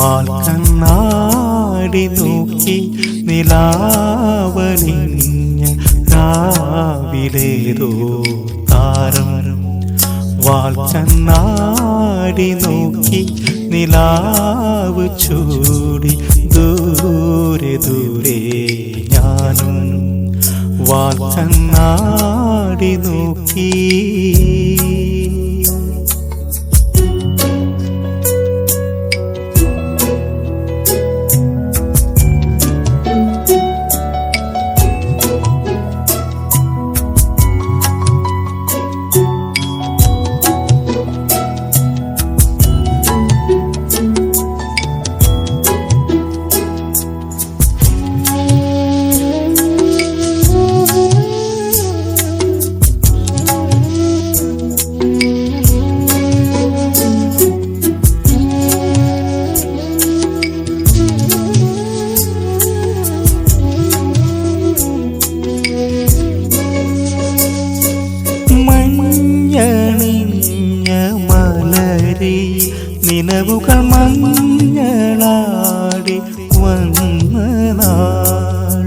വാൽക്കണ്ണാടി നോക്കി നിലാവലിഞ്ഞ രാവിലേതോ താരം. വാൽക്കണ്ണാടി നോക്കി നിലാവ് ചൂടി ദൂരെ ദൂരെ ഞാനും. വാൽക്കണ്ണാടി നോക്കി നിലവുകൾ മഞ്ഞളാടി വന്ന നാൾ.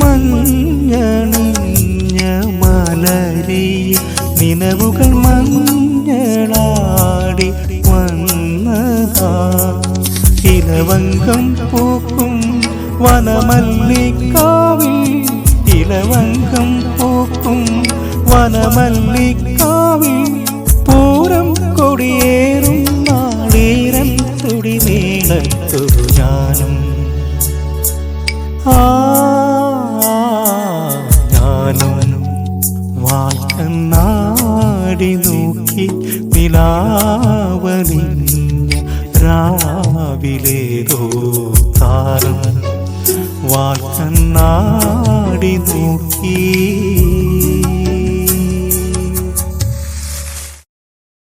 മഞ്ഞണിഞ്ഞ മലരി നിലവുകൾ മഞ്ഞളാടി വന്ന നാൾ. ഇലവങ്കം പൂക്കും വനമല്ലിക്കാവിൽ ഇലവങ്കം പൂക്കും വനമല്ലിക്കാവിൽ പൂരം കൊടിയേറും നാളീരൻ തുടി നീളത്തു ഞാനും. ആ ഞാനും വാൽക്കണ്ണാടി നോക്കി നിലാവലിഞ്ഞ രാവിലേതോ താരം. വാൽക്കണ്ണാടി നോക്കി